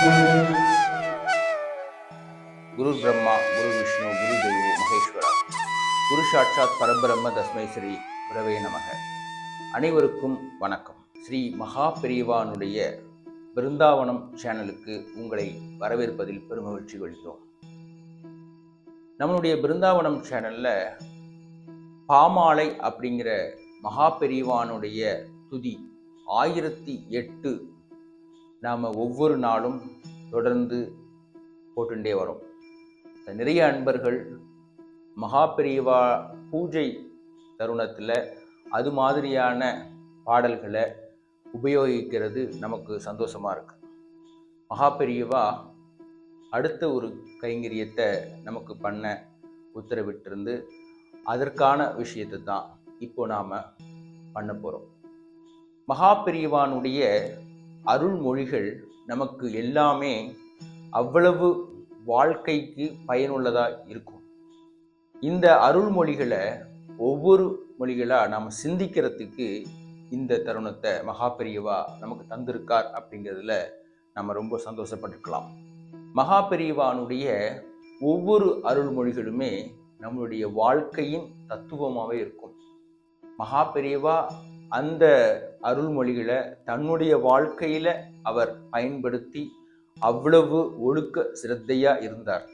குரு பிரம்மா குரு விஷ்ணு குரு தெய்வோ மகேஸ்வரா. குரு சாட்சாத் பரபிரம்ம தஸ்மை ஸ்ரீ குரவே நமக. அனைவருக்கும் வணக்கம். ஸ்ரீ மகா பெரியவானுடைய பிருந்தாவனம் சேனலுக்கு உங்களை வரவேற்பதில் பெருமகிழ்ச்சி கொள்கிறோம். நம்மளுடைய பிருந்தாவனம் சேனல்ல பாமாலை அப்படிங்கிற மகா பெரியவானுடைய துதி ஆயிரத்தி எட்டு நாம் ஒவ்வொரு நாளும் தொடர்ந்து போட்டுட்டே வரோம். நிறைய அன்பர்கள் மகா பெரியவா பூஜை தருணத்தில் அது மாதிரியான பாடல்களை உபயோகிக்கிறது நமக்கு சந்தோஷமாக இருக்குது மகா பெரியவா அடுத்த ஒரு கைங்கரியத்தை நமக்கு பண்ண உத்தரவிட்டிருந்து அதற்கான விஷயத்தை தான் இப்போ நாம் பண்ண போகிறோம் மகா பெரியவானுடைய அருள்மொழிகள் நமக்கு எல்லாமே அவ்வளவு வாழ்க்கைக்கு பயனுள்ளதாக இருக்கும். இந்த அருள்மொழிகளை ஒவ்வொரு மொழிகளாக நாம் சிந்திக்கிறதுக்கு இந்த தருணத்தை மகாபெரியவா நமக்கு தந்திருக்கார் அப்படிங்கிறதுல நம்ம ரொம்ப சந்தோஷப்பட்டுக்கலாம். மகா பெரியவானுடைய ஒவ்வொரு அருள்மொழிகளுமே நம்மளுடைய வாழ்க்கையின் தத்துவமாகவே இருக்கும். மகாபெரியவா அந்த அருள்மொழிகளை தன்னுடைய வாழ்க்கையில அவர் பயன்படுத்தி அவ்வளவு ஒழுக்க சிரத்தையா இருந்தார்.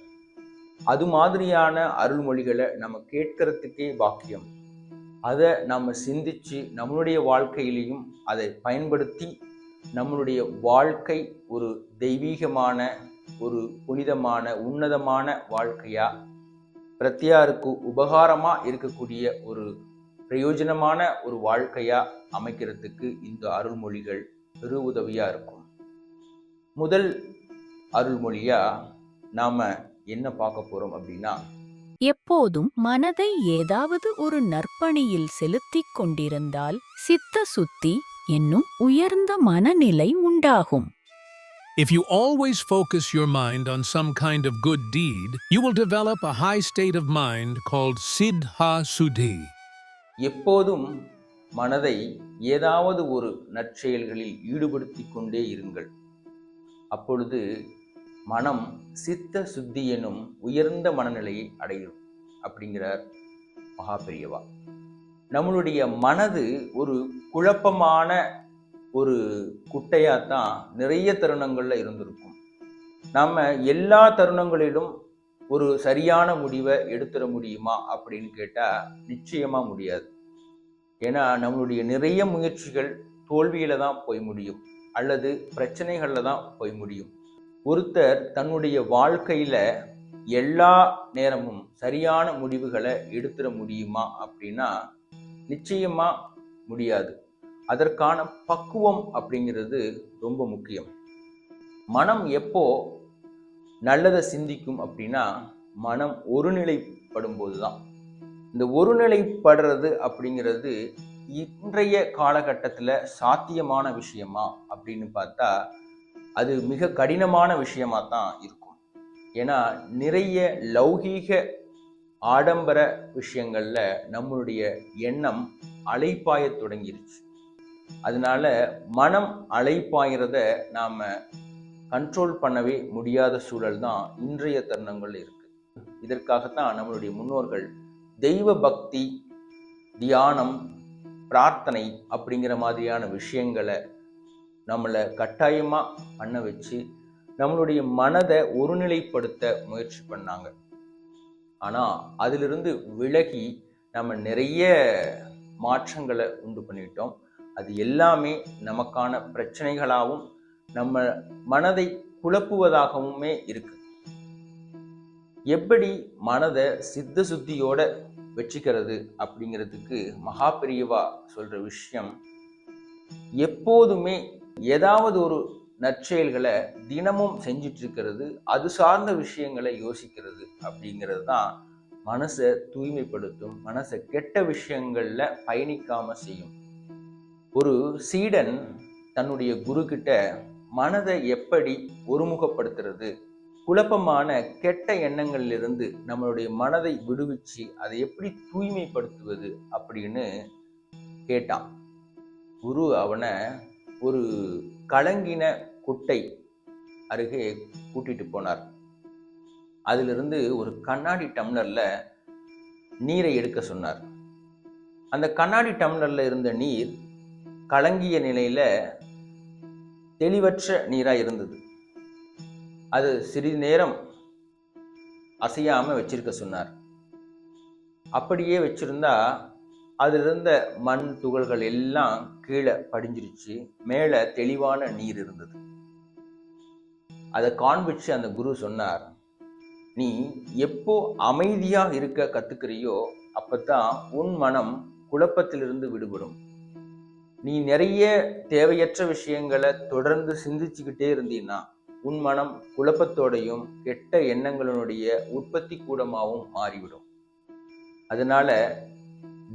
அது மாதிரியான அருள்மொழிகளை நம்ம கேட்கறதுக்கே பாக்கியம். அதை நம்ம சிந்திச்சு நம்மளுடைய வாழ்க்கையிலையும் அதை பயன்படுத்தி நம்மளுடைய வாழ்க்கை ஒரு தெய்வீகமான ஒரு புனிதமான உன்னதமான வாழ்க்கையா பிரத்தியாருக்கு உபகாரமா இருக்கக்கூடிய ஒரு பிரயோஜனமான ஒரு வாழ்க்கையா அமைக்கிறதுக்கு இந்த அருள்மொழிகள் பெரு உதவியா இருக்கும் முதல் அருள்மொழியா நாம என்ன பார்க்க போறோம் அப்படின்னா எப்போதும் மனதை ஏதாவது ஒரு நற்பணியில் செலுத்திக் கொண்டிருந்தால் சித்த சுத்தி என்னும் உயர்ந்த மனநிலை உண்டாகும் If you always focus your mind on some kind of good deed, you will develop a high state of mind called Siddha Suddhi. எப்போதும் மனதை ஏதாவது ஒரு நற்செயல்களில் ஈடுபடுத்தி கொண்டே இருங்கள். அப்பொழுது மனம் சித்த சுத்தி எனும் உயர்ந்த மனநிலையை அடையும் அப்படிங்கிறார் மகாபெரியவா. நம்மளுடைய மனது ஒரு குழப்பமான ஒரு குட்டையாக தான் நிறைய தருணங்களில் இருந்திருக்கும். நாம் எல்லா தருணங்களிலும் ஒரு சரியான முடிவை எடுத்துட முடியுமா அப்படின்னு கேட்டால் நிச்சயமாக முடியாது. ஏன்னா நம்மளுடைய நிறைய முயற்சிகள் தோல்வியில தான் போய் முடியும். அல்லது பிரச்சனைகளில் தான் போய் முடியும். ஒருத்தர் தன்னுடைய வாழ்க்கையில் எல்லா நேரமும் சரியான முடிவுகளை எடுத்துட முடியுமா அப்படின்னா நிச்சயமா முடியாது. அதற்கான பக்குவம் அப்படிங்கிறது ரொம்ப முக்கியம். மனம் எப்போ நல்லதை சிந்திக்கும் அப்படின்னா மனம் ஒருநிலைப்படும் போது தான் இந்த ஒருநிலைப்படுறது அப்படிங்கிறது இன்றைய காலகட்டத்தில் சாத்தியமான விஷயமா அப்படின்னு பார்த்தா அது மிக கடினமான விஷயமா தான் இருக்கும். ஏன்னா நிறைய லௌகீக ஆடம்பர விஷயங்கள்ல நம்மளுடைய எண்ணம் அலைப்பாய தொடங்கிருச்சு. அதனால மனம் அலைப்பாயிறத நாம கண்ட்ரோல் பண்ணவே முடியாத சூழல் தான் இன்றைய தருணங்கள் இருக்கு. இதற்காகத்தான் நம்மளுடைய முன்னோர்கள் தெய்வ பக்தி தியானம் பிரார்த்தனை அப்படிங்கிற மாதிரியான விஷயங்களை நம்மளை கட்டாயமா பண்ண வச்சு நம்மளுடைய மனதை ஒருநிலைப்படுத்த முயற்சி பண்ணாங்க. ஆனா அதிலிருந்து விலகி நம்ம நிறைய மாற்றங்களை உண்டு பண்ணிட்டோம். அது எல்லாமே நமக்கான பிரச்சனைகளாகவும் நம்ம மனதை குழப்புவதாகவுமே இருக்கு. எப்படி மனதை சித்த சுத்தியோட வச்சுக்கிறது அப்படிங்கிறதுக்கு மகா பிரியவா சொல்ற விஷயம் எப்போதுமே ஏதாவது ஒரு நற்செயல்களை தினமும் செஞ்சிட்டு இருக்கிறது அது சார்ந்த விஷயங்களை யோசிக்கிறது அப்படிங்கிறது தான் மனசை தூய்மைப்படுத்தும் மனசை கெட்ட விஷயங்கள்ல பயணிக்காம செய்யும். ஒரு சீடன் தன்னுடைய குரு கிட்ட மனதை எப்படி ஒருமுகப்படுத்துறது? குழப்பமான கெட்ட எண்ணங்களிலிருந்து நம்மளுடைய மனதை விடுவிச்சு அதை எப்படி தூய்மைப்படுத்துவது அப்படின்னு கேட்டான். குரு அவனை ஒரு கலங்கின குட்டை அருகே கூட்டிட்டு போனார். அதிலிருந்து ஒரு கண்ணாடி டம்ளர்ல நீரை எடுக்க சொன்னார். அந்த கண்ணாடி டம்ளர்ல இருந்த நீர் கலங்கிய நிலையில தெளிவற்ற நீரா இருந்தது. அது சிறிது நேரம் அசையாம வச்சிருக்க சொன்னார். அப்படியே வச்சிருந்தா அதில் இருந்த மண் துகள்கள் எல்லாம் கீழே படிஞ்சிருச்சு மேலே தெளிவான நீர் இருந்தது. அதை காண்பிச்சு அந்த குரு சொன்னார் நீ எப்போ அமைதியா இருக்க கத்துக்கிறியோ அப்பதான் உன் மனம் குழப்பத்திலிருந்து விடுபடும். நீ நிறைய தேவையற்ற விஷயங்களை தொடர்ந்து சிந்திச்சுக்கிட்டே இருந்தீன்னா உன் மனம் குழப்பத்தோடையும் கெட்ட எண்ணங்களினுடைய உற்பத்தி கூடமாகவும் மாறிவிடும். அதனால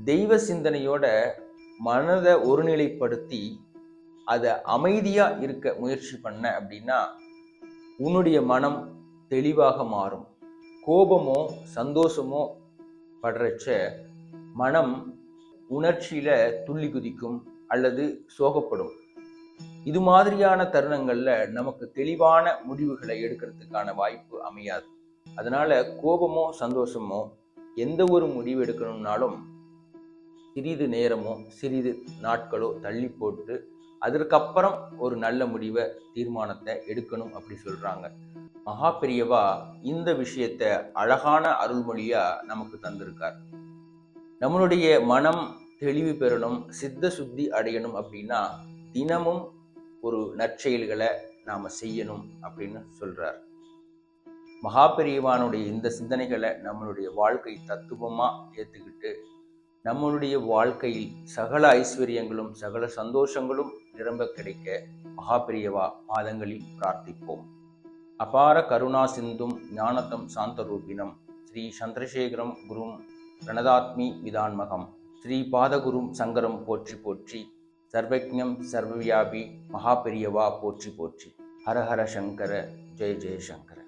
தெய்வ சிந்தனையோட மனதை ஒருநிலைப்படுத்தி அதை அமைதியா இருக்க முயற்சி பண்ண அப்படின்னா உன்னுடைய மனம் தெளிவாக மாறும். கோபமோ சந்தோஷமோ படுறச்ச மனம் உணர்ச்சியில துள்ளி குதிக்கும். அல்லது சோகப்படும். இது மாதிரியான தருணங்கள்ல நமக்கு தெளிவான முடிவுகளை எடுக்கிறதுக்கான வாய்ப்பு அமையாது. அதனால கோபமோ சந்தோஷமோ எந்த ஒரு முடிவு எடுக்கணும்னாலும் சிறிது நேரமோ சிறிது நாட்களோ தள்ளி போட்டு அதற்கப்புறம் ஒரு நல்ல முடிவை தீர்மானத்தை எடுக்கணும் அப்படி சொல்றாங்க. மகா பெரியவா இந்த விஷயத்த அழகான அருள்மொழியா நமக்கு தந்திருக்கார். நம்மளுடைய மனம் தெளிவு பெறணும் சித்த சுத்தி அடையணும் அப்படின்னா தினமும் ஒரு நற்செயல்களை நாம செய்யணும் அப்படின்னு சொல்றார். மகாபெரியவானுடைய இந்த சிந்தனைகளை நம்மளுடைய வாழ்க்கை தத்துவமா ஏத்துக்கிட்டு நம்மளுடைய வாழ்க்கையில் சகல ஐஸ்வர்யங்களும் சகல சந்தோஷங்களும் நிரம்ப கிடைக்க மகாபெரியவா பாதங்களில் பிரார்த்திப்போம். அபார கருணா சிந்தும் ஞானத்தம் சாந்த ரூபினம் ஸ்ரீ சந்திரசேகரம் குரும் பிரணதாத்மி விதான்மகம். ஸ்ரீ பாதகுரும் சங்கரம் போற்றி போற்றி சர்வஜம் சர்வவியாபி மகாபெரியவா போற்றி போற்றி. ஹரஹர சங்கர ஜெய ஜெயசங்கர